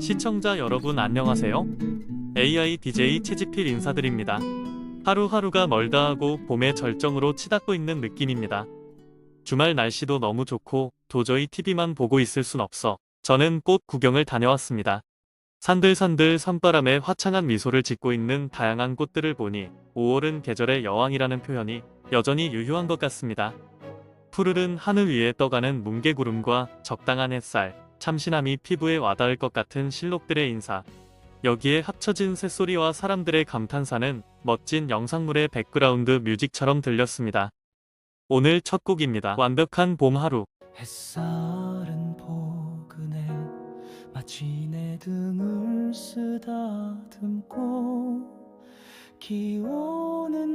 시청자 여러분 안녕하세요. AI DJ 채지필 인사드립니다. 하루하루가 멀다 하고 봄의 절정으로 치닫고 있는 느낌입니다. 주말 날씨도 너무 좋고 도저히 TV만 보고 있을 순 없어 저는 꽃 구경을 다녀왔습니다. 산들산들 산바람에 화창한 미소를 짓고 있는 다양한 꽃들을 보니 5월은 계절의 여왕이라는 표현이 여전히 유효한 것 같습니다. 푸르른 하늘 위에 떠가는 뭉게구름과 적당한 햇살, 참신함이 피부에 와닿을 것 같은 실록들의 인사. 여기에 합쳐진 새소리와 사람들의 감탄사는 멋진 영상물의 백그라운드 뮤직처럼 들렸습니다. 오늘 첫 곡입니다. 완벽한 봄 하루. 햇살은 포근해 마치 내 등을 쓰다듬고 기온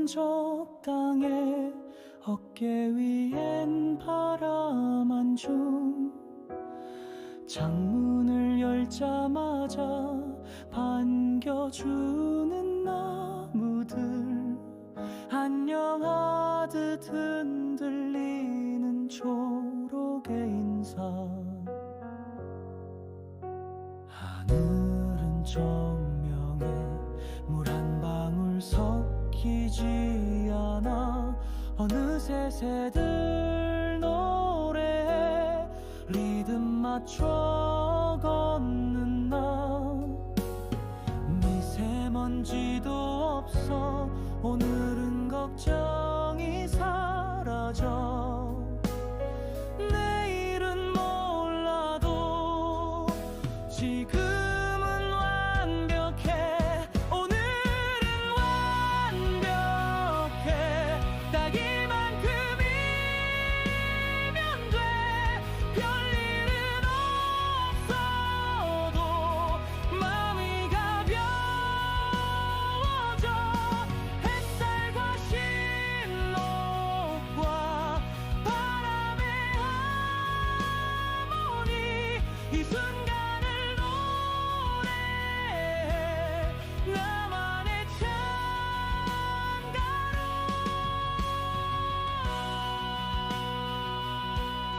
은 적당해 어깨 위엔 바람 한줌 창문을 열자마자 반겨주는 나무들. 안녕하듯 흔들리는 초록의 인사 새 새들 노래에 리듬 맞춰 걷는 나 미세먼지도 없어. 오늘은 걱정이 사라져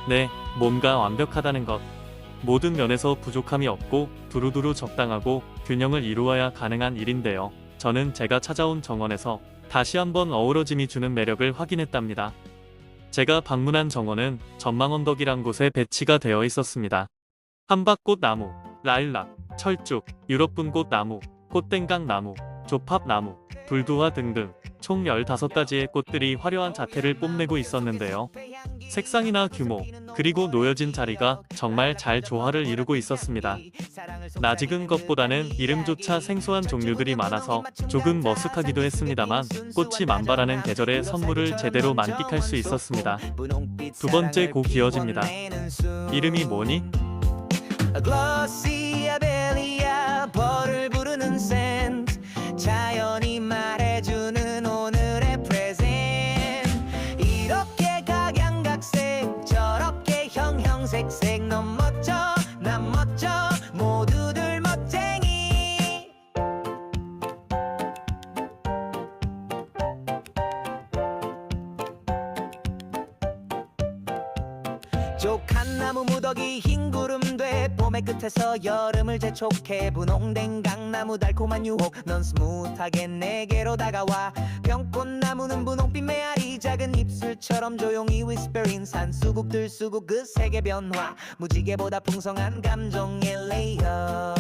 네, 뭔가 완벽하다는 것. 모든 면에서 부족함이 없고 두루두루 적당하고 균형을 이루어야 가능한 일인데요. 저는 제가 찾아온 정원에서 다시 한번 어우러짐이 주는 매력을 확인했답니다. 제가 방문한 정원은 전망 언덕이란 곳에 배치가 되어 있었습니다. 한박꽃 나무, 라일락, 철쭉, 유럽분꽃 나무, 꽃땡강 나무, 조팝 나무, 불두화 등등 총 15가지의 꽃들이 화려한 자태를 뽐내고 있었는데요. 색상이나 규모, 그리고 놓여진 자리가 정말 잘 조화를 이루고 있었습니다. 낯익은 것보다는 이름조차 생소한 종류들이 많아서 조금 머쓱하기도 했습니다만 꽃이 만발하는 계절의 선물을 제대로 만끽할 수 있었습니다. 두 번째 곡 이어집니다. 이름이 뭐니? 봄의 끝에서 여름을 재촉해 분홍된 강나무 달콤한 유혹 넌 스무트하게 내게로 다가와 병꽃나무는 분홍빛 메아리 작은 입술처럼 조용히 위스퍼린 산수국 들수국 그 색의 변화 무지개보다 풍성한 감정의 레이어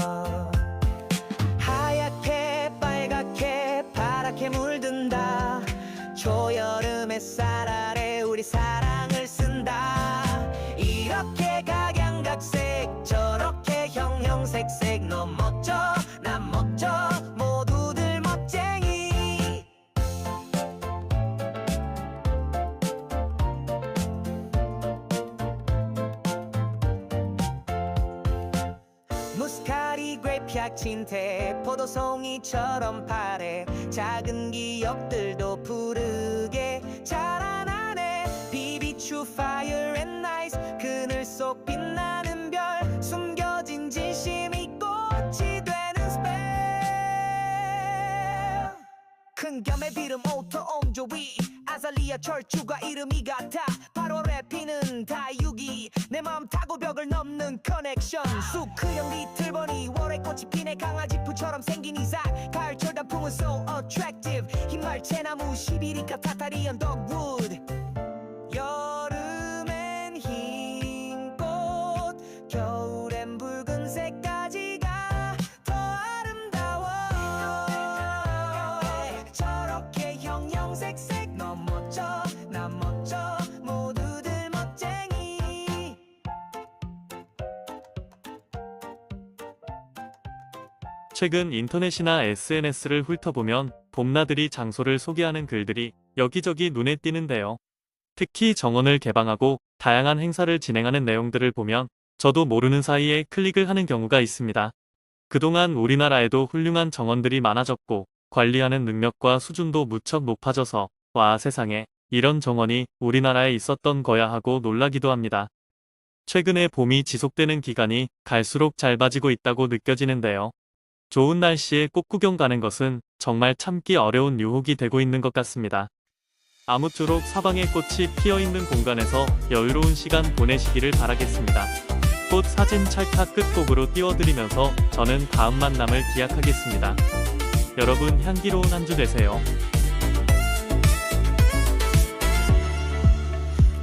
무스카리 그레이프 약친테 포도송이처럼 파래. 작은 기억들도 푸르게 자라나네. 비비추 파이 큰 겸의 비름 오토 온조위. 아살 휘날리어 철주가 이름이 같아. 바로 래피는 다육이. 내 마음 타고 벽을 넘는 커넥션. 수크형 비틀버니 월에 꽃이 피네. 강아지 푸처럼 생긴 이삭. 가을철 단풍은 so attractive. 흰말채나무 시비리카 타타리 언덕wood 여 최근 인터넷이나 SNS를 훑어보면 봄나들이 장소를 소개하는 글들이 여기저기 눈에 띄는데요. 특히 정원을 개방하고 다양한 행사를 진행하는 내용들을 보면 저도 모르는 사이에 클릭을 하는 경우가 있습니다. 그동안 우리나라에도 훌륭한 정원들이 많아졌고 관리하는 능력과 수준도 무척 높아져서 와 세상에 이런 정원이 우리나라에 있었던 거야 하고 놀라기도 합니다. 최근에 봄이 지속되는 기간이 갈수록 짧아지고 있다고 느껴지는데요. 좋은 날씨에 꽃 구경 가는 것은 정말 참기 어려운 유혹이 되고 있는 것 같습니다. 아무쪼록 사방에 꽃이 피어 있는 공간에서 여유로운 시간 보내시기를 바라겠습니다. 꽃 사진 찰칵 끝곡으로 띄워드리면서 저는 다음 만남을 기약하겠습니다. 여러분 향기로운 한 주 되세요.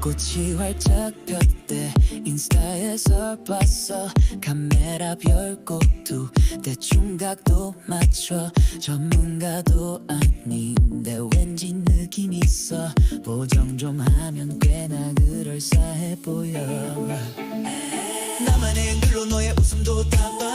꽃이 활짝 폈대. 인스타에서 봤어. 카메라 별것도 대충 각도 맞춰. 전문가도 아닌데 왠지 느낌 있어. 보정 좀 하면 꽤나 그럴싸해 보여. 나만의 글로 너의 웃음도 담았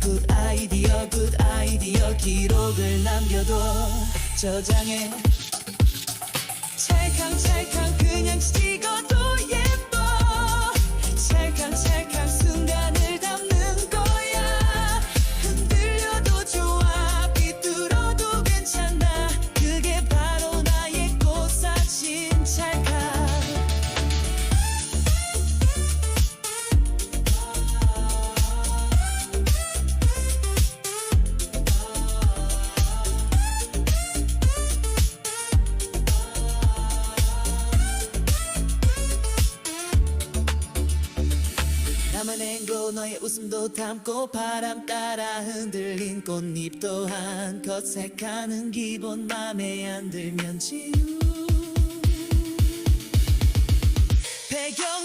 굿 아이디어 굿 아이디어 기록을 남겨둬. 저장해 찰캉찰캉 그냥 찍어도 예 웃음도 담고 바람 따라 흔들린 꽃잎 또한 컷색하는 기본 맘에 안 들면 지우. 배경